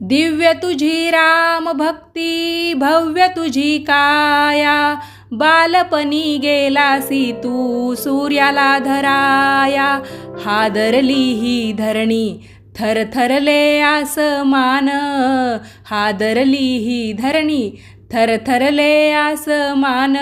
दिव्य तुझी राम भक्ती भव्य तुझी काया बालपणी गेलासी तू सूर्याला धराया. हादरली ही धरणी थरथरले आसमान. हादरली ही धरणी थरथरले आसमान.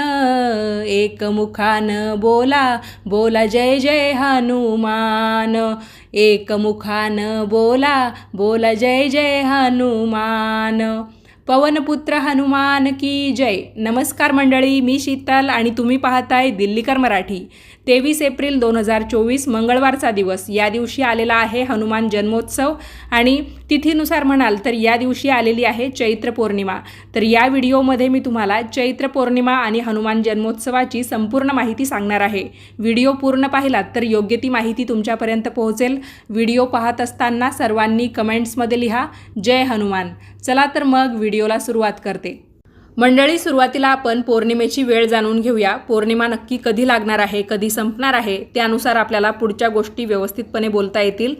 एकमुखान बोला बोला जय जय हनुमान. एकमुखान बोला बोला जय जय हनुमान. पवनपुत्र हनुमान की जय. नमस्कार मंडळी मी शीतल आणि तुम्ही पाहताय दिल्लीकर मराठी. तेवीस एप्रिल दोन हजार चोवीस मंगळवारचा दिवस. या दिवशी आलेला आहे हनुमान जन्मोत्सव आणि तिथीनुसार म्हणाल तर या दिवशी आलेली आहे चैत्र पौर्णिमा. तर या व्हिडिओमध्ये मी तुम्हाला चैत्र पौर्णिमा आणि हनुमान जन्मोत्सवाची संपूर्ण माहिती सांगणार आहे. व्हिडिओ पूर्ण पाहिलात तर योग्य ती माहिती तुमच्यापर्यंत पोहोचेल. व्हिडिओ पाहत असताना सर्वांनी कमेंट्समध्ये लिहा जय हनुमान. चला तर मग व्हिडिओला सुरुवात करते. मंडळी सुरुवातीला आपण पौर्णिमेची वेळ जाणून घेऊया. पौर्णिमा नक्की कधी लागणार आहे कधी संपणार आहे त्यानुसार आपल्याला पुढच्या गोष्टी व्यवस्थितपणे बोलता येतील.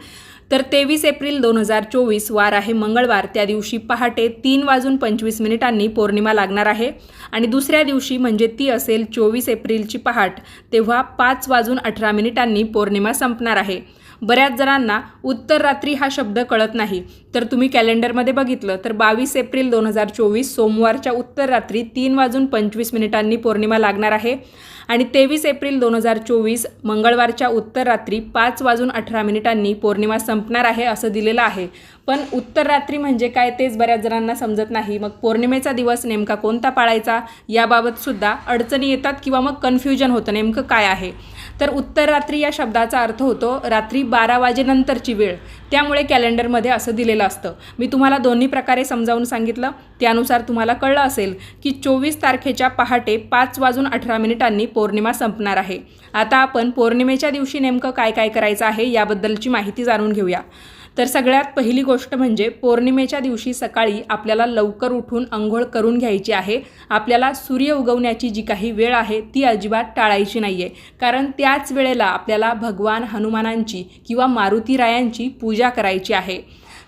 तर तेवीस एप्रिल दोन हजार चोवीस वार आहे मंगळवार. त्या दिवशी पहाटे तीन वाजून पंचवीस मिनिटांनी पौर्णिमा लागणार आहे. आणि दुसऱ्या दिवशी म्हणजे ती असेल चोवीस एप्रिलची पहाट तेव्हा पाच वाजून अठरा मिनिटांनी पौर्णिमा संपणार आहे. बऱ्याच जणांना उत्तर रात्री हा शब्द कळत नाही. तर तुम्ही कॅलेंडरमध्ये बघितलं तर बावीस एप्रिल दोन हजार चोवीस सोमवारच्या उत्तर रात्री तीन वाजून पंचवीस मिनिटांनी पौर्णिमा लागणार आहे. आणि तेवीस एप्रिल दोन हजार चोवीस मंगळवारच्या उत्तर रात्री पाच वाजून अठरा मिनिटांनी पौर्णिमा संपणार आहे असं दिलेलं आहे. पण उत्तर रात्री म्हणजे काय तेच बऱ्याच जणांना समजत नाही. मग पौर्णिमेचा दिवस नेमका कोणता पाळायचा? याबाबतसुद्धा अडचणी येतात किंवा मग कन्फ्युजन होतं. नेमकं काय आहे? तर उत्तर रात्री या शब्दाचा अर्थ होतो रात्री बारा वाजेनंतरची वेळ. त्यामुळे कॅलेंडरमध्ये असं दिलेलं असतं. मी तुम्हाला दोन्ही प्रकारे समजावून सांगितलं. त्यानुसार तुम्हाला कळलं असेल की चोवीस तारखेच्या पहाटे पाच वाजून अठरा मिनिटांनी पौर्णिमा संपणार आहे. आता आपण पौर्णिमेच्या दिवशी नेमकं काय काय करायचं आहे याबद्दलची माहिती जाणून घेऊया. तर सगळ्यात पहिली गोष्ट म्हणजे पौर्णिमेच्या दिवशी सकाळी आपल्याला लवकर उठून अंघोळ करून घ्यायची आहे. आपल्याला सूर्य उगवण्याची जी काही वेळ आहे ती अजिबात टाळायची नाही आहे कारण त्याच वेळेला आपल्याला भगवान हनुमानांची किंवा मारुतीरायांची पूजा करायची आहे.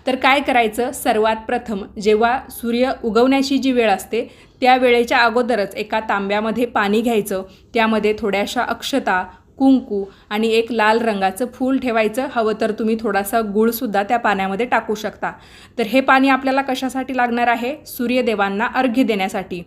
तर काय करायचं? सर्वात प्रथम जेव्हा सूर्य उगवण्याची जी वेळ असते त्या वेळेच्या अगोदरच एका तांब्यामध्ये पाणी घ्यायचं. त्यामध्ये थोड्याशा अक्षता कुंकू आणि एक लाल रंगाचं फूल ठेवायचं. हवं तर तुम्ही थोडासा गुळसुद्धा त्या पाण्यामध्ये टाकू शकता. तर हे पाणी आपल्याला कशासाठी लागणार आहे? सूर्यदेवांना अर्घ्य देण्यासाठी.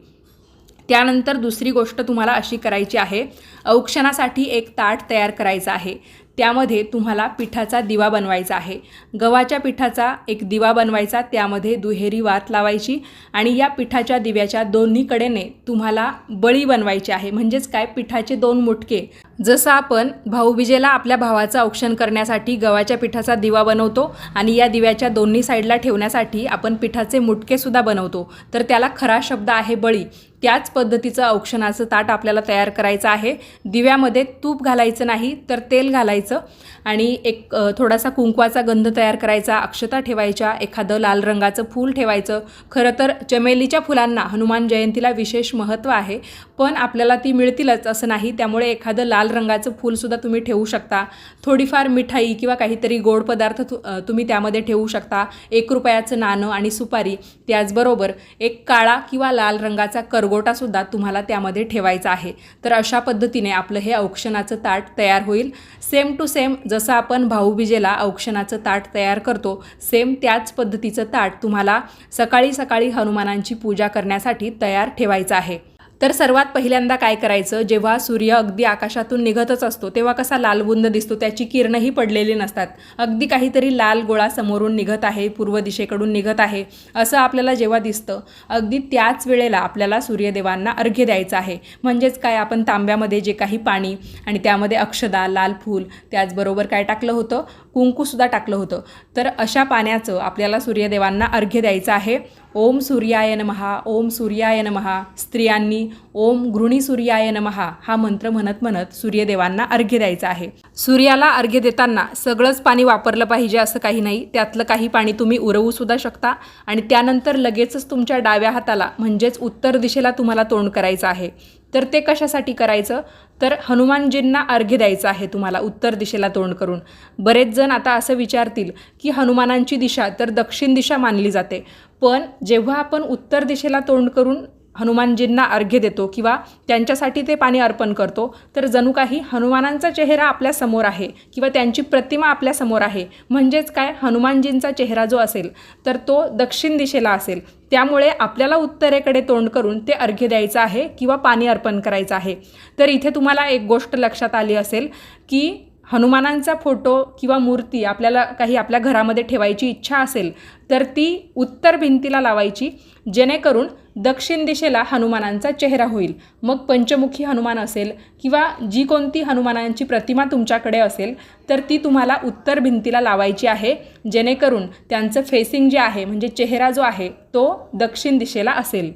त्यानंतर दुसरी गोष्ट तुम्हाला अशी करायची आहे. औक्षणासाठी एक ताट तयार करायचं आहे. त्यामध्ये तुम्हाला पिठाचा दिवा बनवायचा आहे. गव्हाच्या पिठाचा एक दिवा बनवायचा त्यामध्ये दुहेरी वात लावायची आणि या पिठाच्या दिव्याच्या दोन्हीकडेने तुम्हाला बळी बनवायची आहे. म्हणजेच काय? पिठाचे दोन मुटके. जसं आपण भाऊबीजेला आपल्या भावाचं औक्षण करण्यासाठी गव्हाच्या पिठाचा दिवा बनवतो आणि या दिव्याच्या दोन्ही साईडला ठेवण्यासाठी आपण पिठाचे मुटकेसुद्धा बनवतो. तर त्याला खरा शब्द आहे बळी. त्याच पद्धतीचं औक्षणाचं ताट आपल्याला तयार करायचं आहे. दिव्यामध्ये तूप घालायचं नाही तर तेल घालायचं आणि एक थोडासा कुंकवाचा गंध तयार करायचा अक्षता ठेवायच्या एखादं लाल रंगाचं फूल ठेवायचं. खरं तर चमेलीच्या फुलांना हनुमान जयंतीला विशेष महत्त्व आहे पण आपल्याला ती मिळतीलच असं नाही. त्यामुळे एखादं लाल रंगाचं फूलसुद्धा तुम्ही ठेवू शकता. थोडीफार मिठाई किंवा काहीतरी गोड पदार्थ तु तुम्ही त्यामध्ये ठेवू शकता. एक रुपयाचं नाणं आणि सुपारी त्याचबरोबर एक काळा किंवा लाल रंगाचा करगोटासुद्धा तुम्हाला त्यामध्ये ठेवायचा आहे. तर अशा पद्धतीने आपलं हे औक्षणाचं ताट तयार होईल. सेम टू सेम जसं आपण भाऊबीजेला औक्षणाचं ताट तयार करतो सेम त्याच पद्धतीचं ताट तुम्हाला सकाळी सकाळी हनुमानांची पूजा करण्यासाठी तयार ठेवायचं आहे. तर सर्वात पहिल्यांदा काय करायचं? जेव्हा सूर्य अगदी आकाशातून निघतच असतो तेव्हा कसा लालबुंद दिसतो? त्याची किरणंही पडलेली नसतात. अगदी काहीतरी लाल गोळा समोरून निघत आहे पूर्व दिशेकडून निघत आहे असं आपल्याला जेव्हा दिसतं अगदी त्याच वेळेला आपल्याला सूर्यदेवांना अर्घ्य द्यायचं आहे. म्हणजेच काय? आपण तांब्यामध्ये जे काही पाणी आणि त्यामध्ये अक्षदा लाल फूल त्याचबरोबर काय टाकलं होतं? कुंकूसुद्धा टाकलं होतं. तर अशा पाण्याचं आपल्याला सूर्यदेवांना अर्घ्य द्यायचं आहे. ओम सूर्याय नमहा ओम सूर्याय नमहा स्त्रियांनी ओम घृणी सूर्याय नमहा हा मंत्र म्हणत म्हणत सूर्यदेवांना अर्घ्य द्यायचा आहे. सूर्याला अर्घ्य देताना सगळंच पाणी वापरलं पाहिजे असं काही नाही. त्यातलं काही पाणी तुम्ही उरवू सुद्धा शकता. आणि त्यानंतर लगेचच तुमच्या डाव्या हाताला म्हणजेच उत्तर दिशेला तुम्हाला तोंड करायचं आहे. तर ते कशासाठी करायचं? तर हनुमानजींना अर्घ्य द्यायचं आहे तुम्हाला उत्तर दिशेला तोंड करून. बरेच जण आता असं विचारतील की हनुमानांची दिशा तर दक्षिण दिशा मानली जाते. पण जेव्हा आपण उत्तर दिशेला तोंड करून हनुमानजींना अर्घ्य देतो किंवा त्यांच्यासाठी ते पाणी अर्पण करतो तर जणू काही हनुमानांचा चेहरा आपल्यासमोर आहे किंवा त्यांची प्रतिमा आपल्यासमोर आहे. म्हणजेच काय? हनुमानजींचा चेहरा जो असेल तर तो दक्षिण दिशेला असेल. त्यामुळे आपल्याला उत्तरेकडे तोंड करून ते अर्घ्य द्यायचं आहे किंवा पाणी अर्पण करायचं आहे. तर इथे तुम्हाला एक गोष्ट लक्षात आली असेल की हनुमानांचा फोटो किंवा मूर्ती आपल्याला काही आपल्या घरामध्ये ठेवायची इच्छा असेल तर ती उत्तर भिंतीला लावायची जेणेकरून दक्षिण दिशेला हनुमानांचा चेहरा होईल. मग पंचमुखी हनुमान असेल किंवा जी कोणती हनुमानांची प्रतिमा तुमच्याकडे असेल तर ती तुम्हाला उत्तर भिंतीला लावायची आहे जेणेकरून त्यांचं फेसिंग जे आहे म्हणजे चेहरा जो आहे तो दक्षिण दिशेला असेल.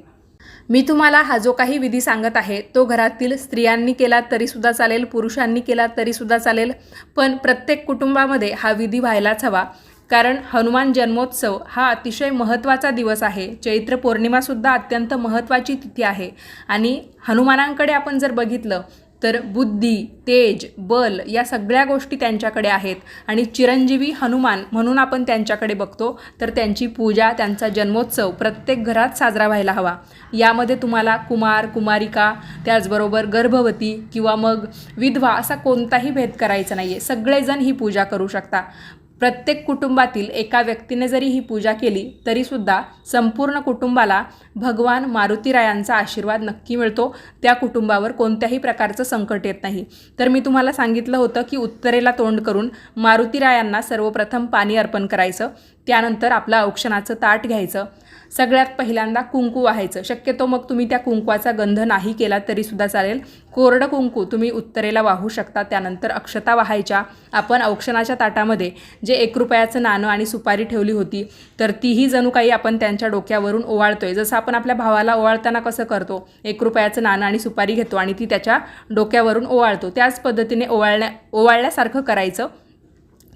मी तुम्हाला हा जो काही विधी सांगत आहे तो घरातील स्त्रियांनी केला तरीसुद्धा चालेल पुरुषांनी केला तरीसुद्धा चालेल पण प्रत्येक कुटुंबामध्ये हा विधी व्हायलाच हवा. कारण हनुमान जन्मोत्सव हा अतिशय महत्त्वाचा दिवस आहे. चैत्र पौर्णिमासुद्धा अत्यंत महत्त्वाची तिथी आहे. आणि हनुमानांकडे आपण जर बघितलं तर बुद्धी तेज बल या सगळ्या गोष्टी त्यांच्याकडे आहेत. आणि चिरंजीवी हनुमान म्हणून आपण त्यांच्याकडे बघतो तर त्यांची पूजा त्यांचा जन्मोत्सव प्रत्येक घरात साजरा व्हायला हवा. यामध्ये तुम्हाला कुमार कुमारिका त्याचबरोबर गर्भवती किंवा मग विधवा असा कोणताही भेद करायचा नाही आहे सगळेजण ही पूजा करू शकता. प्रत्येक कुटुंबातील एका व्यक्तीने जरी ही पूजा केली तरीसुद्धा संपूर्ण कुटुंबाला भगवान मारुतीरायांचा आशीर्वाद नक्की मिळतो. त्या कुटुंबावर कोणत्याही प्रकारचं संकट येत नाही. तर मी तुम्हाला सांगितलं होतं की उत्तरेला तोंड करून मारुतीरायांना सर्वप्रथम पाणी अर्पण करायचं. त्यानंतर आपलं औक्षणाचं ताट घ्यायचं. सगळ्यात पहिल्यांदा कुंकू वाहायचं. शक्यतो मग तुम्ही त्या कुंकवाचा गंध नाही केला तरीसुद्धा चालेल. कोरडं कुंकू तुम्ही उत्तरेला वाहू शकता. त्यानंतर अक्षता वाहायच्या. आपण औक्षणाच्या ताटामध्ये जे एक रुपयाचं नाणं आणि सुपारी ठेवली होती तर तीही जणू काही आपण त्यांच्या डोक्यावरून ओवाळतोय. जसं आपण आपल्या भावाला ओवाळताना कसं करतो एक रुपयाचं नाणं आणि सुपारी घेतो आणि ती त्याच्या डोक्यावरून ओवाळतो. त्याच पद्धतीने ओवाळण्या ओवाळल्यासारखं करायचं.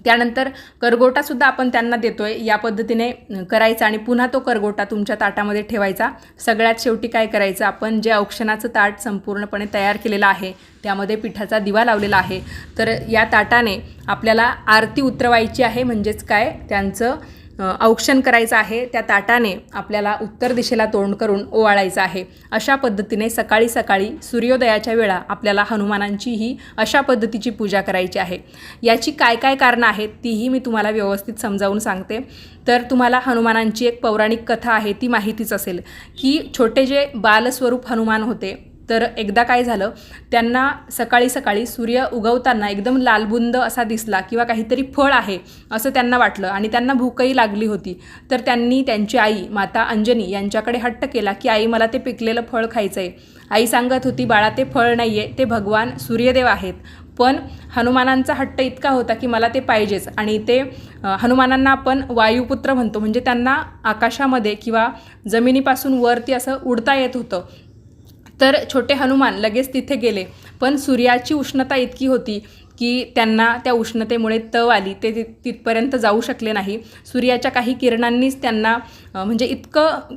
त्यानंतर करगोटासुद्धा आपण त्यांना देतो आहे या पद्धतीने करायचा आणि पुन्हा तो करगोटा तुमच्या ताटामध्ये ठेवायचा. सगळ्यात शेवटी काय करायचं? आपण जे औक्षणाचं ताट संपूर्णपणे तयार केलेलं आहे त्यामध्ये पिठाचा दिवा लावलेला आहे. तर या ताटाने आपल्याला आरती उतरवायची आहे. म्हणजेच काय? त्यांचं औक्षण करायचं आहे त्या ताटाने आपल्याला उत्तर दिशेला तोंड करून ओवाळायचं आहे. अशा पद्धतीने सकाळी सकाळी सूर्योदयाच्या वेळा आपल्याला हनुमानांची ही अशा पद्धतीची पूजा करायची आहे. याची काय काय कारणं आहेत तीही मी तुम्हाला व्यवस्थित समजावून सांगते. तर तुम्हाला हनुमानांची एक पौराणिक कथा आहे ती माहितीच असेल. की छोटे जे बालस्वरूप हनुमान होते तर एकदा काय झालं त्यांना सकाळी सकाळी सूर्य उगवताना एकदम लालबुंद असा दिसला किंवा काहीतरी फळ आहे असं त्यांना वाटलं आणि त्यांना भूकही लागली होती. तर त्यांनी त्यांची आई माता अंजनी यांच्याकडे हट्ट केला की आई मला ते पिकलेलं फळ खायचं आहे आई सांगत होती बाळा ते फळ नाही आहे ते भगवान सूर्यदेव आहेत. पण हनुमानांचा हट्ट इतका होता की मला ते पाहिजेच. आणि ते हनुमानांना आपण वायुपुत्र म्हणतो. म्हणजे त्यांना आकाशामध्ये किंवा जमिनीपासून वरती असं उडता येत होतं. तर छोटे हनुमान लगेच तिथे गेले. पण सूर्याची उष्णता इतकी होती की त्यांना त्या उष्णतेमुळे तव आली. ते ति तिथपर्यंत जाऊ शकले नाही. सूर्याच्या काही किरणांनीच त्यांना म्हणजे इतकं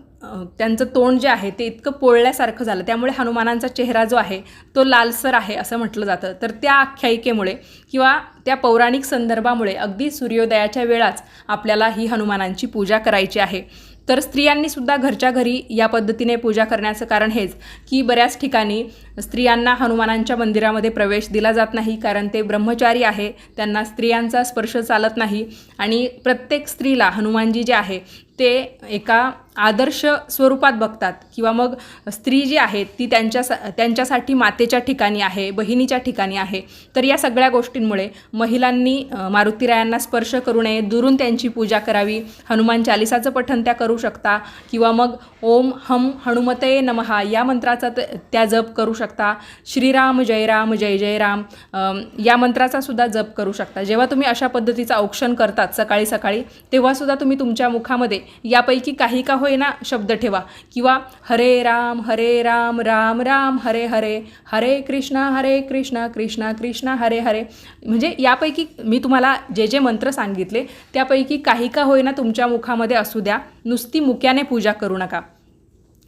त्यांचं तोंड जे आहे ते इतकं पोळल्यासारखं झालं. त्यामुळे हनुमानांचा चेहरा जो आहे तो लालसर आहे असं म्हटलं जातं. तर त्या आख्यायिकेमुळे किंवा त्या पौराणिक संदर्भामुळे अगदी सूर्योदयाच्या वेळाच आपल्याला ही हनुमानांची पूजा करायची आहे. तर स्त्रियांनी सुद्धा घरच्या घरी या पद्धतीने पूजा करण्याचं कारण हेच की बऱ्याच ठिकाणी स्त्रियांना हनुमानांच्या मंदिरामध्ये प्रवेश दिला जात नाही कारण ते ब्रह्मचारी आहे त्यांना स्त्रियांचा स्पर्श चालत नाही आणि प्रत्येक स्त्रीला हनुमानजी जे आहे ते एका आदर्श स्वरूपात बघतात. किंवा मग स्त्री जी आहे ती त्यांच्या त्यांच्यासाठी मातेच्या ठिकाणी आहे बहिणीच्या ठिकाणी आहे. तर या सगळ्या गोष्टींमुळे महिलांनी मारुतीरायांना स्पर्श करू नये दुरून त्यांची पूजा करावी हनुमान चालिसाचं पठण त्या करू शकता किंवा मग ओम हम हनुमते नमहा या मंत्राचा त्या जप करू शकता. श्रीराम जय राम जय जय राम या मंत्राचा सुद्धा जप करू शकता. जेव्हा तुम्ही अशा पद्धतीचं औक्षण करतात सकाळी सकाळी तेव्हासुद्धा तुम्ही तुमच्या मुखामध्ये यापैकी काही का होईना शब्द ठेवा. किंवा हरे राम हरे राम राम राम हरे हरे हरे कृष्णा हरे कृष्णा कृष्णा कृष्णा हरे हरे. म्हणजे यापैकी मी तुम्हाला जे जे मंत्र सांगितले त्यापैकी काही का होईना तुमच्या मुखामध्ये असू द्या. नुसती मुक्याने पूजा करू नका.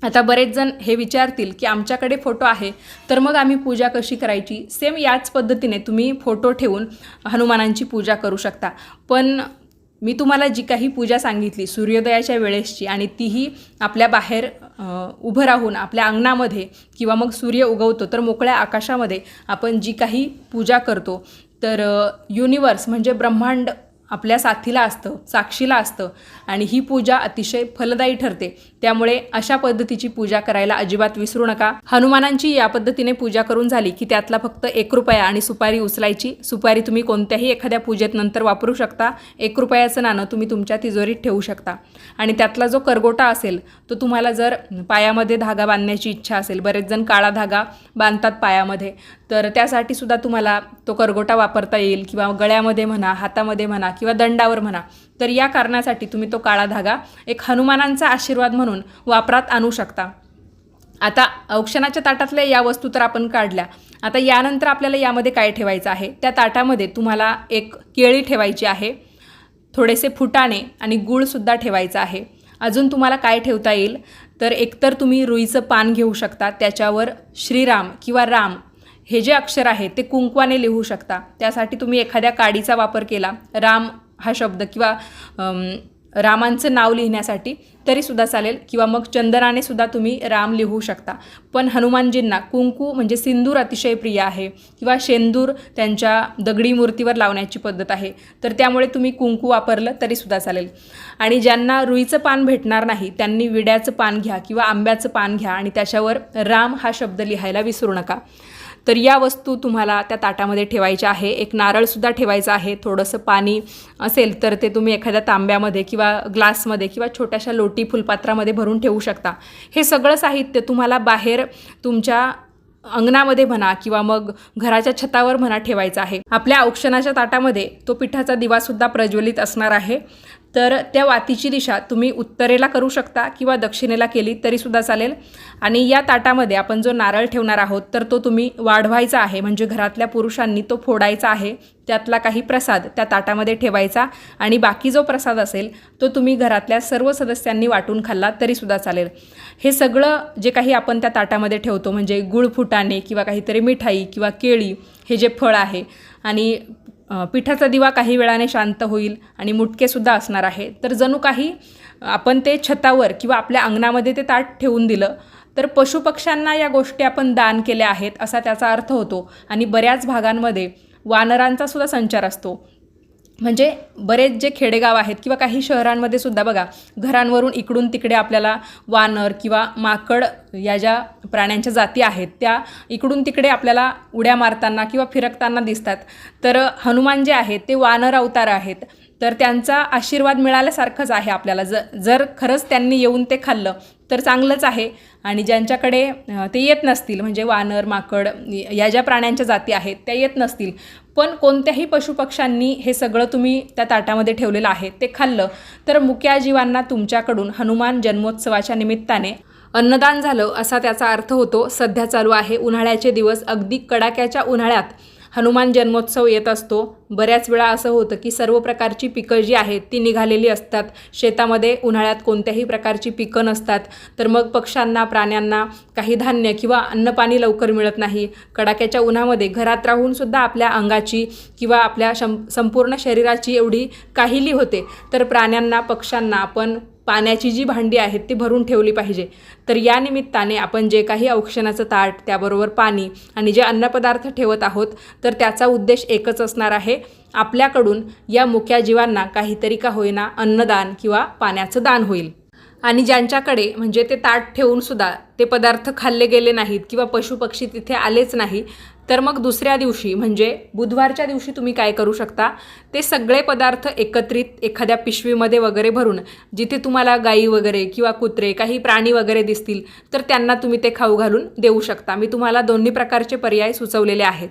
आता बरेच जण हे विचारतील की आमच्याकडे फोटो आहे तर मग आम्ही पूजा कशी करायची? सेम याच पद्धतीने तुम्ही फोटो ठेवून हनुमानांची पूजा करू शकता. पण मी तुम्हाला जी काही पूजा सांगितली सूर्योदयाच्या वेळेसची आणि तीही आपल्या बाहेर उभं राहून आपल्या अंगणामध्ये किंवा मग सूर्य उगवतो तर मोकळ्या आकाशामध्ये आपण जी काही पूजा करतो तर युनिवर्स म्हणजे ब्रह्मांड आपल्या साथीला असतं साक्षीला असतं. आणि ही पूजा अतिशय फलदायी ठरते. त्यामुळे अशा पद्धतीची पूजा करायला अजिबात विसरू नका. हनुमानांची या पद्धतीने पूजा करून झाली की त्यातला फक्त एक रुपया आणि सुपारी उचलायची. सुपारी तुम्ही कोणत्याही एखाद्या पूजेत नंतर वापरू शकता. एक रुपयाचं नाणं तुम्ही तुमच्या तिजोरीत ठेवू शकता. आणि त्यातला जो करगोटा असेल तो तुम्हाला जर पायामध्ये धागा बांधण्याची इच्छा असेल बरेच जण काळा धागा बांधतात पायामध्ये तर त्यासाठी सुद्धा तुम्हाला तो करगोटा वापरता येईल किंवा गळ्यामध्ये म्हणा हातामध्ये म्हणा किंवा दंडावर म्हणा तर या कारणासाठी तुम्ही तो काळा धागा एक हनुमानांचा आशीर्वाद म्हणून वापरात आणू शकता. आता औक्षणाच्या ताटातल्या या वस्तू तर आपण काढल्या. आता यानंतर आपल्याला यामध्ये काय ठेवायचं आहे? त्या ताटामध्ये तुम्हाला एक केळी ठेवायची आहे थोडेसे फुटाणे आणि गूळसुद्धा ठेवायचं आहे. अजून तुम्हाला काय ठेवता येईल? तर एकतर तुम्ही रुईचं पान घेऊ शकता त्याच्यावर श्रीराम किंवा राम हे जे अक्षर आहे ते कुंकवाने लिहू शकता. त्यासाठी तुम्ही एखाद्या काडीचा वापर केला राम हा शब्द किंवा रामांचं नाव लिहिण्यासाठी तरीसुद्धा चालेल. किंवा मग चंदनाने सुद्धा तुम्ही राम लिहू शकता. पण हनुमानजींना कुंकू म्हणजे सिंदूर अतिशय प्रिय आहे. किंवा शेंदूर त्यांच्या दगडी मूर्तीवर लावण्याची पद्धत आहे. तर त्यामुळे तुम्ही कुंकू वापरलं तरीसुद्धा चालेल. आणि ज्यांना रुईचं पान भेटणार नाही त्यांनी विड्याचं पान घ्या किंवा आंब्याचं पान घ्या आणि त्याच्यावर राम हा शब्द लिहायला विसरू नका. तर या वस्तू तुम्हाला त्या ताटामध्ये ठेवायच्या आहे. एक नारळसुद्धा ठेवायचं आहे. थोडंसं पाणी असेल तर ते तुम्ही एखाद्या तांब्यामध्ये किंवा ग्लासमध्ये किंवा छोट्याशा लोटी फुलपात्रामध्ये भरून ठेवू शकता. हे सगळं साहित्य तुम्हाला बाहेर तुमच्या अंगणामध्ये म्हणा किंवा मग घराच्या छतावर म्हणा ठेवायचं आहे. आपल्या औक्षणाच्या ताटामध्ये तो पिठाचा दिवासुद्धा प्रज्वलित असणार आहे. तर त्या वातीची दिशा तुम्ही उत्तरेला करू शकता किंवा दक्षिणेला केली तरीसुद्धा चालेल. आणि या ताटामध्ये आपण जो नारळ ठेवणार आहोत तर तो तुम्ही वाढवायचा आहे. म्हणजे घरातल्या पुरुषांनी तो फोडायचा आहे. त्यातला काही प्रसाद त्या ताटामध्ये ठेवायचा आणि बाकी जो प्रसाद असेल तो तुम्ही घरातल्या सर्व सदस्यांनी वाटून खाल्ला तरीसुद्धा चालेल. हे सगळं जे काही आपण त्या ताटामध्ये ठेवतो म्हणजे गुळ फुटाणे किंवा काहीतरी मिठाई किंवा केळी हे जे फळ आहे आणि पिठाचा दिवा काही वेळाने शांत होईल आणि मुटकेसुद्धा असणार आहे. तर जणू काही आपण ते छतावर किंवा आपल्या अंगणामध्ये ते ताट ठेवून दिलं तर पशुपक्ष्यांना या गोष्टी आपण दान केल्या आहेत असा त्याचा अर्थ होतो. आणि बऱ्याच भागांमध्ये वानरांचा सुद्धा संचार असतो. म्हणजे बरेच जे खेडेगाव आहेत किंवा काही शहरांमध्ये सुद्धा बघा घरांवरून इकडून तिकडे आपल्याला वानर किंवा माकड या ज्या प्राण्यांच्या जाती आहेत त्या इकडून तिकडे आपल्याला उड्या मारताना किंवा फिरकताना दिसतात. तर हनुमान जे आहेत ते वानर अवतार आहेत. तर त्यांचा आशीर्वाद मिळाल्यासारखंच आहे आपल्याला. ज जर खरंच त्यांनी येऊन ते खाल्लं तर चांगलंच आहे. आणि ज्यांच्याकडे ते येत नसतील म्हणजे वानर माकड या ज्या प्राण्यांच्या जाती आहेत त्या येत नसतील. पण कोणत्याही पशुपक्ष्यांनी हे सगळं तुम्ही त्या ताटामध्ये ठेवलेलं आहे ते खाल्लं तर मुक्या जीवांना तुमच्याकडून हनुमान जन्मोत्सवाच्या निमित्ताने अन्नदान झालं असा त्याचा अर्थ होतो सध्या चालू आहे उन्हाळ्याचे दिवस अगदी कडाक्याच्या उन्हाळ्यात. हनुमान जन्मोत्सव येत असतो. बऱ्याच वेळा असं होतं की सर्व प्रकारची पिकं जी आहेत ती निघालेली असतात. शेतामध्ये उन्हाळ्यात कोणत्याही प्रकारची पिकं नसतात. तर मग पक्ष्यांना प्राण्यांना काही धान्य किंवा अन्नपाणी लवकर मिळत नाही. कडाक्याच्या उन्हामध्ये घरात राहूनसुद्धा आपल्या अंगाची किंवा आपल्या शं संपूर्ण शरीराची एवढी काहिली होते. तर प्राण्यांना पक्ष्यांना आपण पाण्याची जी भांडी आहेत ती भरून ठेवली पाहिजे. तर या निमित्ताने आपण जे काही औक्षणाचं ताट त्याबरोबर पाणी आणि जे अन्नपदार्थ ठेवत आहोत तर त्याचा उद्देश एकच असणार आहे. आपल्याकडून या मुक्या जीवांना काहीतरी का होईना अन्नदान किंवा पाण्याचं दान होईल. आणि ज्यांच्याकडे म्हणजे ते ताट ठेवून सुद्धा ते पदार्थ खाल्ले गेले नाहीत किंवा पशुपक्षी तिथे आलेच नाही तर मग दुसऱ्या दिवशी म्हणजे बुधवारच्या दिवशी तुम्ही काय करू शकता? ते सगळे पदार्थ एकत्रित एखाद्या पिशवीमध्ये वगैरे भरून जिथे तुम्हाला गाई वगैरे किंवा कुत्रे काही प्राणी वगैरे दिसतील तर त्यांना तुम्ही ते खाऊ घालून देऊ शकता. मी तुम्हाला दोन्ही प्रकारचे पर्याय सुचवलेले आहेत.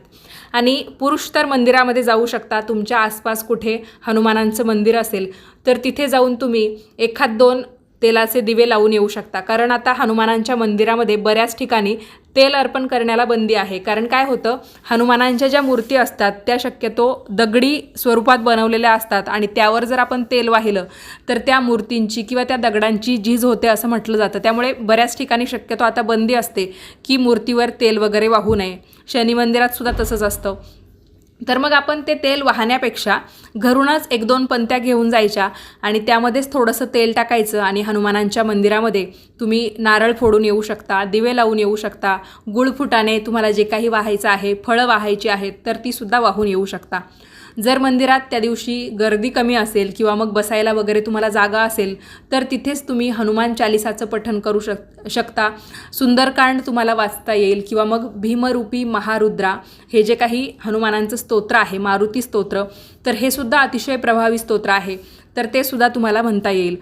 आणि पुरुष तर मंदिरामध्ये जाऊ शकता. तुमच्या आसपास कुठे हनुमानांचं मंदिर असेल तर तिथे जाऊन तुम्ही एखाद दोन तेलाचे दिवे लावून येऊ शकता. कारण आता हनुमानांच्या मंदिरामध्ये बऱ्याच ठिकाणी तेल अर्पण करण्याला बंदी आहे. कारण काय होतं? हनुमानांच्या ज्या मूर्ती असतात त्या शक्यतो दगडी स्वरूपात बनवलेल्या असतात आणि त्यावर जर आपण तेल वाहिलं तर त्या मूर्तींची किंवा त्या दगडांची झीज होते असं म्हटलं जातं. त्यामुळे बऱ्याच ठिकाणी शक्यतो आता बंदी असते की मूर्तीवर तेल वगैरे वाहू नये. शनी मंदिरात सुद्धा तसंच असतं. तर मग आपण ते तेल वाहण्यापेक्षा घरूनच एक दोन पंत्या घेऊन जायच्या आणि त्यामध्येच थोडंसं तेल टाकायचं आणि हनुमानांच्या मंदिरामध्ये तुम्ही नारळ फोडून येऊ शकता दिवे लावून येऊ शकता गुळफुटाने तुम्हाला जे काही वाहायचं आहे फळं वाहायची आहेत तर ती सुद्धा वाहून येऊ शकता. जर मंदिरात त्या दिवशी गर्दी कमी असेल किंवा मग बसायला वगैरे तुम्हाला जागा असेल तर तिथेच तुम्ही हनुमान चालिसाचं पठण करू शक शकता. सुंदरकांड तुम्हाला वाचता येईल किंवा मग भीमरूपी महारुद्रा हे जे काही हनुमानांचं स्तोत्र आहे मारुती स्तोत्र तर हे सुद्धा अतिशय प्रभावी स्तोत्र आहे. तर ते सुद्धा तुम्हाला म्हणता येईल.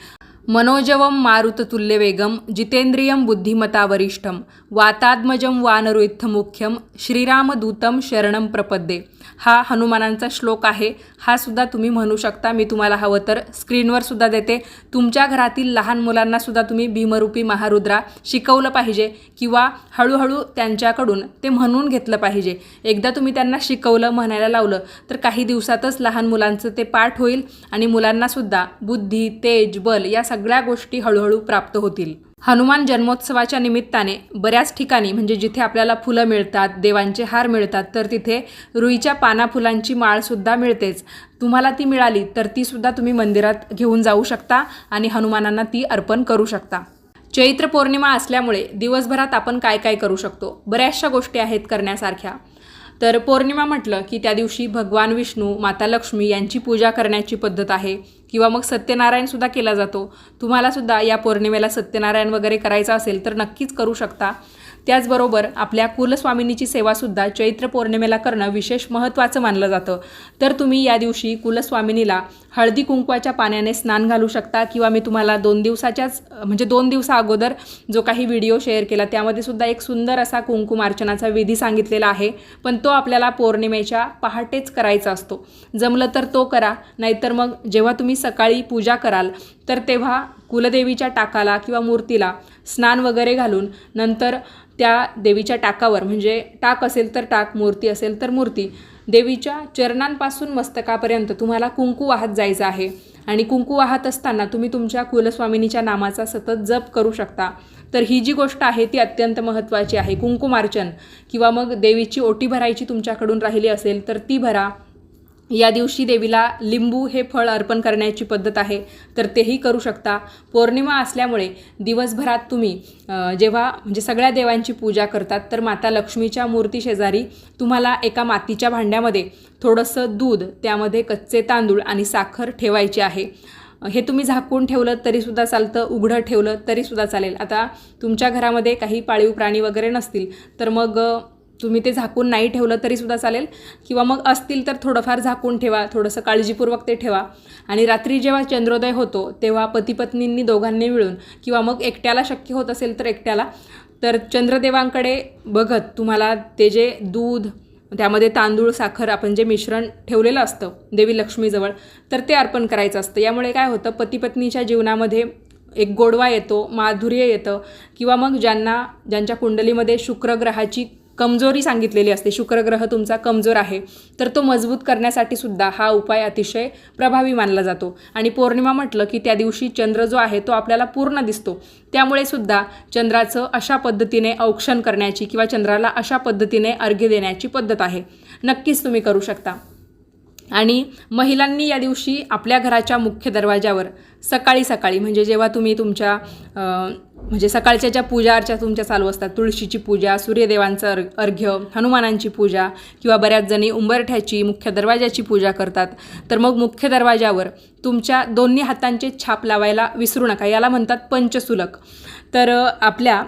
मनोजवम मारुततुल्य वेगम जितेंद्रियम बुद्धिमता वरिष्ठम वातात्मजम वानरुत्थ मुख्यम श्रीरामदूतम शरणम प्रपद्ये. हा हनुमानांचा श्लोक आहे. हा सुद्धा तुम्ही म्हणू शकता. मी तुम्हाला हवं तर स्क्रीनवर सुद्धा देते. तुमच्या घरातील लहान मुलांना सुद्धा तुम्ही भीमरूपी महारुद्रा शिकवलं पाहिजे किंवा हळूहळू त्यांच्याकडून ते म्हणून घेतलं पाहिजे. एकदा तुम्ही त्यांना शिकवलं म्हणायला लावलं तर काही दिवसातच लहान मुलांचं ते पाठ होईल आणि मुलांनासुद्धा बुद्धी तेज बल या सगळ्या गोष्टी हळूहळू प्राप्त होतील. हनुमान जन्मोत्सवाच्या निमित्ताने बऱ्याच ठिकाणी म्हणजे जिथे आपल्याला फुलं मिळतात देवांचे हार मिळतात तर तिथे रुईच्या पाना फुलांची माळसुद्धा मिळतेच. तुम्हाला ती मिळाली तर तीसुद्धा तुम्ही मंदिरात घेऊन जाऊ शकता आणि हनुमानांना ती अर्पण करू शकता. चैत्र पौर्णिमा असल्यामुळे दिवसभरात आपण काय काय करू शकतो? बऱ्याचशा गोष्टी आहेत करण्यासारख्या. तर पौर्णिमा म्हटलं की त्या दिवशी भगवान विष्णू माता लक्ष्मी यांची पूजा करण्याची पद्धत आहे. किंवा मग सत्यनारायणसुद्धा केला जातो. तुम्हालासुद्धा या पौर्णिमेला सत्यनारायण वगैरे करायचं असेल तर नक्कीच करू शकता. त्याचबरोबर आपल्या कुलस्वामिनीची सेवासुद्धा चैत्र पौर्णिमेला करणं विशेष महत्त्वाचं मानलं जातं. तर तुम्ही या दिवशी कुलस्वामिनीला हळदी कुंकवाच्या पाण्याने स्नान घालू शकता किंवा मी तुम्हाला दोन दिवसाच्याच म्हणजे दोन दिवसा अगोदर जो काही व्हिडिओ शेअर केला त्यामध्ये सुद्धा एक सुंदर असा कुंकुमार्चनाचा विधी सांगितलेला आहे. पण तो आपल्याला पौर्णिमेच्या पहाटेच करायचा असतो. जमलं तर तो करा नाहीतर मग जेव्हा तुम्ही सकाळी पूजा कराल तर तेव्हा कुलदेवीच्या टाकाला किंवा मूर्तीला स्नान वगैरे घालून नंतर त्या देवीच्या टाकावर म्हणजे टाक असेल तर टाक मूर्ती असेल तर मूर्ती देवीच्या चरणांपासून मस्तकापर्यंत तुम्हाला कुंकू वाहत जायचं आहे. आणि कुंकू वाहत असताना तुम्ही तुमच्या कुलस्वामिनीच्या नामाचा सतत जप करू शकता. तर ही जी गोष्ट आहे ती अत्यंत महत्त्वाची आहे. कुंकुमार्चन किंवा मग देवीची ओटी भरायची तुमच्याकडून राहिली असेल तर ती भरा. या दिवशी देवीला लिंबू हे फळ अर्पण करण्याची पद्धत आहे तर तेही करू शकता. पौर्णिमा असल्यामुळे दिवसभरात तुम्ही जेव्हा म्हणजे सगळ्या देवांची पूजा करतात तर माता लक्ष्मीच्या मूर्ती शेजारी तुम्हाला एका मातीच्या भांड्यामध्ये थोडंसं दूध त्यामध्ये कच्चे तांदूळ आणि साखर ठेवायची आहे. हे तुम्ही झाकून ठेवलं तरीसुद्धा चालतं उघडं ठेवलं तरीसुद्धा चालेल. आता तुमच्या घरामध्ये काही पाळीव प्राणी वगैरे नसतील तर मग तुम्ही ते झाकून नाही ठेवलं तरीसुद्धा चालेल. किंवा मग असतील तर थोडंफार झाकून ठेवा थोडंसं काळजीपूर्वक ते ठेवा. आणि रात्री जेव्हा चंद्रोदय होतो तेव्हा पतीपत्नींनी दोघांनी मिळून किंवा मग एकट्याला शक्य होत असेल तर एकट्याला तर चंद्रदेवांकडे बघत तुम्हाला ते जे दूध त्यामध्ये तांदूळ साखर आपण जे मिश्रण ठेवलेलं असतं देवी लक्ष्मीजवळ तर ते अर्पण करायचं असतं. यामुळे काय होतं पतीपत्नीच्या जीवनामध्ये एक गोडवा येतो माधुर्य येतं. किंवा मग ज्यांना ज्यांच्या कुंडलीमध्ये शुक्रग्रहाची कमजोरी सांगितलेली असते. शुक्रग्रह तुमचा कमजोर आहे. तर तो मजबूत करण्यासाठी सुद्धा हा उपाय अतिशय प्रभावी मानला जातो. आणि पौर्णिमा म्हटलं की त्या दिवशी चंद्र जो आहे तो आपल्याला पूर्ण दिसतो. त्यामुळे सुद्धा चंद्राचं अशा पद्धतीने औक्षण करण्याची किंवा चंद्राला अशा पद्धतीने अर्घ्य देण्याची पद्धत आहे. नक्कीच तुम्ही करू शकता. आणि महिलांनी या दिवशी आपल्या घराच्या मुख्य दरवाजावर सकाळी सकाळी म्हणजे जेव्हा तुम्ही तुमच्या म्हणजे सकाळच्या ज्या पूजा अर्चा तुमच्या चालू असतात तुळशीची पूजा सूर्यदेवांचं अर् अर्घ्य हनुमानांची पूजा किंवा बऱ्याच जणी उंबरठ्याची मुख्य दरवाजाची पूजा करतात तर मग मुख्य दरवाजावर तुमच्या दोन्ही हातांचे छाप लावायला विसरू नका. याला म्हणतात पंचसुलक. तर आपल्या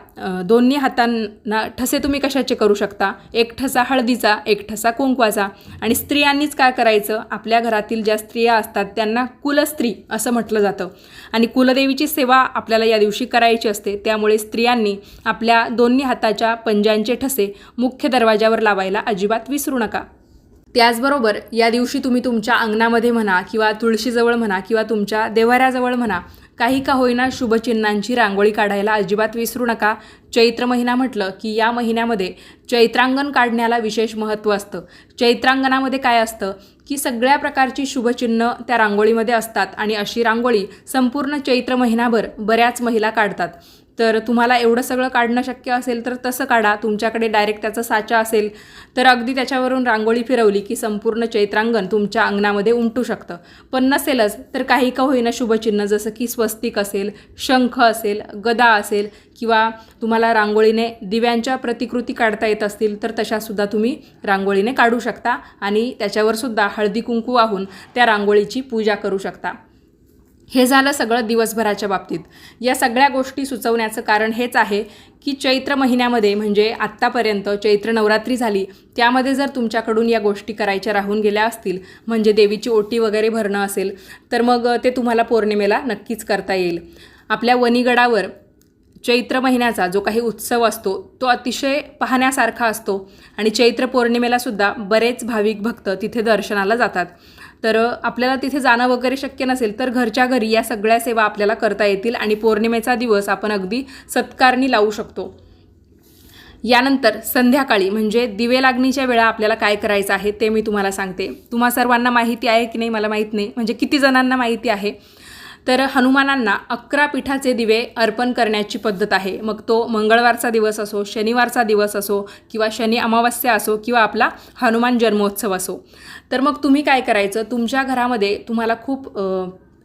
दोन्ही हातांना ठसे तुम्ही कशाचे करू शकता? एक ठसा हळदीचा एक ठसा कुंकवाचा. आणि स्त्रियांनीच काय करायचं? आपल्या घरातील ज्या स्त्रिया असतात त्यांना कुलस्त्री असं म्हटलं जातं. आणि कुलदेवीची सेवा आपल्याला या दिवशी करायची असते. त्यामुळे स्त्रियांनी आपल्या दोन्ही हाताच्या पंजांचे ठसे मुख्य दरवाजावर लावायला अजिबात विसरू नका. त्याचबरोबर या दिवशी तुम्ही तुमच्या अंगणामध्ये म्हणा किंवा तुळशीजवळ म्हणा किंवा तुमच्या देवाऱ्याजवळ म्हणा काही का होईना शुभचिन्हांची रांगोळी काढायला अजिबात विसरू नका. चैत्र महिना म्हटलं की या महिन्यामध्ये चैत्रांगण काढण्याला विशेष महत्त्व असतं. चैत्रांगणामध्ये काय असतं? की सगळ्या प्रकारची शुभचिन्ह त्या रांगोळीमध्ये असतात आणि अशी रांगोळी संपूर्ण चैत्र महिनाभर बऱ्याच महिला काढतात. तर तुम्हाला एवढं सगळं काढणं शक्य असेल तर तसं काढा. तुमच्याकडे डायरेक्ट त्याचा साचा असेल तर अगदी त्याच्यावरून रांगोळी फिरवली की संपूर्ण चैत्रांगण तुमच्या अंगणामध्ये उमटू शकतं. पण नसेलच तर काही का होईना शुभचिन्ह जसं की स्वस्तिक असेल शंख असेल गदा असेल किंवा तुम्हाला रांगोळीने दिव्यांच्या प्रतिकृती काढता येत असतील तर तशासुद्धा तुम्ही रांगोळीने काढू शकता आणि त्याच्यावरसुद्धा हळदी कुंकू वाहून त्या रांगोळीची पूजा करू शकता. हे झालं सगळं दिवसभराच्या बाबतीत. या सगळ्या गोष्टी सुचवण्याचं कारण हेच आहे की चैत्र महिन्यामध्ये म्हणजे आत्तापर्यंत चैत्र नवरात्री झाली त्यामध्ये जर तुमच्याकडून या गोष्टी करायच्या राहून गेल्या असतील म्हणजे देवीची ओटी वगैरे भरणं असेल तर मग ते तुम्हाला पौर्णिमेला नक्कीच करता येईल. आपल्या वनीगडावर चैत्र महिन्याचा जो काही उत्सव असतो तो अतिशय पाहण्यासारखा असतो आणि चैत्र पौर्णिमेलासुद्धा बरेच भाविक भक्त तिथे दर्शनाला जातात. तर आपल्याला तिथे जाणं वगैरे शक्य नसेल तर घरच्या घरी या सगळ्या सेवा आपल्याला करता येतील आणि पौर्णिमेचा दिवस आपण अगदी सत्कारणी लावू शकतो. यानंतर संध्याकाळी म्हणजे दिवे लागणीच्या वेळा आपल्याला काय करायचं आहे ते मी तुम्हाला सांगते. तुम्हा सर्वांना माहिती आहे की नाही? मला माहीत नाही. म्हणजे किती जणांना माहिती आहे? तर हनुमानांना अकरा पिठाचे दिवे अर्पण करण्याची पद्धत आहे. मग तो मंगळवारचा दिवस असो शनिवारचा दिवस असो किंवा शनी अमावस्या असो किंवा आपला हनुमान जन्मोत्सव असो. तर मग तुम्ही काय करायचं? तुमच्या घरामध्ये तुम्हाला खूप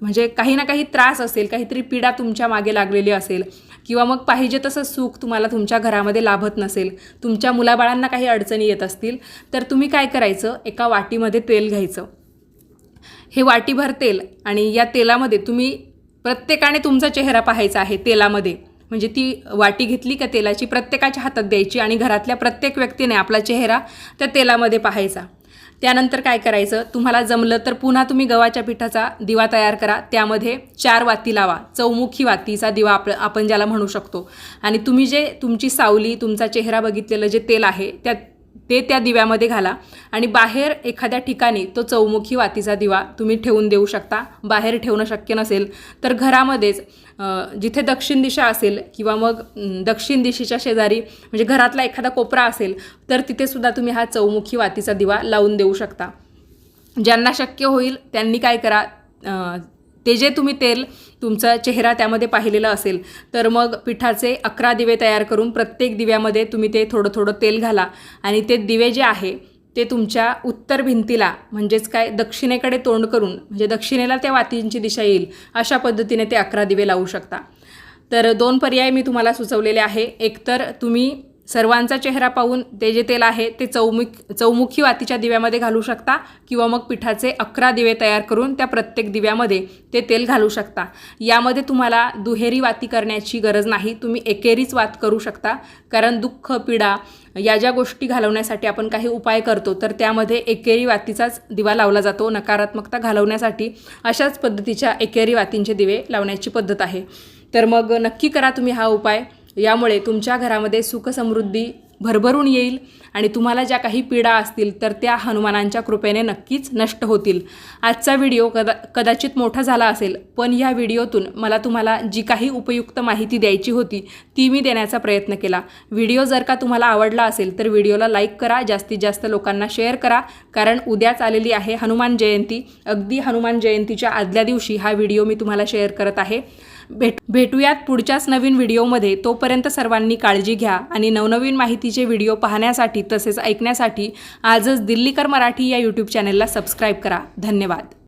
म्हणजे काही ना काही त्रास असेल काहीतरी पीडा तुमच्या मागे लागलेली असेल किंवा मग पाहिजे तसं सुख तुम्हाला तुमच्या घरामध्ये लाभत नसेल तुमच्या मुलाबाळांना काही अडचणी येत असतील तर तुम्ही काय करायचं? एका वाटीमध्ये तेल घ्यायचं. हे वाटीभर तेल आणि या तेलामध्ये तुम्ही प्रत्येकाने तुमचा चेहरा पाहायचा आहे तेलामध्ये. म्हणजे ती वाटी घेतली का तेलाची प्रत्येकाच्या हातात द्यायची आणि घरातल्या प्रत्येक व्यक्तीने आपला चेहरा त्या तेलामध्ये पाहायचा. त्यानंतर काय करायचं? तुम्हाला जमलं तर पुन्हा तुम्ही गव्हाच्या पिठाचा दिवा तयार करा. त्यामध्ये चार वाती लावा. चौमुखी वातीचा दिवा आप आपण ज्याला म्हणू शकतो. आणि तुम्ही जे तुमची सावली तुमचा चेहरा बघितलेलं जे तेल आहे त्या ते त्या दिव्यामध्ये घाला. आणि बाहेर एखाद्या ठिकाणी तो चौमुखी वातीचा दिवा तुम्ही ठेवून देऊ शकता. बाहेर ठेवणं शक्य नसेल तर घरामध्येच जिथे दक्षिण दिशा असेल किंवा मग दक्षिण दिशेच्या शेजारी म्हणजे घरातला एखादा कोपरा असेल तर तिथेसुद्धा तुम्ही हा चौमुखी वातीचा दिवा लावून देऊ शकता. ज्यांना शक्य होईल त्यांनी काय करा ते जे तुम्ही तेल तुमचा चेहरा त्यामध्ये पाहिलेलं असेल तर मग पिठाचे अकरा दिवे तयार करून प्रत्येक दिव्यामध्ये तुम्ही ते थोडं थोडं तेल घाला. आणि ते दिवे जे आहे ते तुमच्या उत्तर भिंतीला म्हणजेच काय दक्षिणेकडे तोंड करून म्हणजे दक्षिणेला त्या वातींची दिशा येईल अशा पद्धतीने ते अकरा दिवे लावू शकता. तर दोन पर्याय मी तुम्हाला सुचवलेले आहे. एकतर तुम्ही सर्वांचा चेहरा पाहून ते जे तेल आहे ते चौमुख चौमुखी वातीच्या दिव्यामध्ये घालू शकता किंवा मग पिठाचे अकरा दिवे तयार करून त्या प्रत्येक दिव्यामध्ये ते तेल घालू शकता. यामध्ये तुम्हाला दुहेरी वाती करण्याची गरज नाही. तुम्ही एकेरीच वात करू शकता. कारण दुःख पीडा या ज्या गोष्टी घालवण्यासाठी आपण काही उपाय करतो तर त्यामध्ये एकेरी वातीचाच दिवा लावला जातो. नकारात्मकता घालवण्यासाठी अशाच पद्धतीच्या एकेरी वातींचे दिवे लावण्याची पद्धत आहे. तर मग नक्की करा तुम्ही हा उपाय. यामुळे तुमच्या घरामध्ये सुखसमृद्धी भरभरून येईल आणि तुम्हाला ज्या काही पीडा असतील तर त्या हनुमानांच्या कृपेने नक्कीच नष्ट होतील. आजचा व्हिडिओ कदा कदाचित मोठा झाला असेल पण या व्हिडिओतून मला तुम्हाला जी काही उपयुक्त माहिती द्यायची होती ती मी देण्याचा प्रयत्न केला. व्हिडिओ जर का तुम्हाला आवडला असेल तर व्हिडिओला लाईक करा जास्तीत जास्त लोकांना शेअर करा कारण उद्याच आलेली आहे हनुमान जयंती. अगदी हनुमान जयंतीच्या आदल्या दिवशी हा व्हिडिओ मी तुम्हाला शेअर करत आहे. भेट भेटूयात पुढच्याच नवीन व्हिडिओमध्ये. तोपर्यंत सर्वांनी काळजी घ्या आणि नवनवीन माहितीचे व्हिडिओ पाहण्यासाठी तसेच ऐकण्यासाठी आजच दिल्लीकर मराठी या यूट्यूब चॅनेलला सबस्क्राईब करा. धन्यवाद.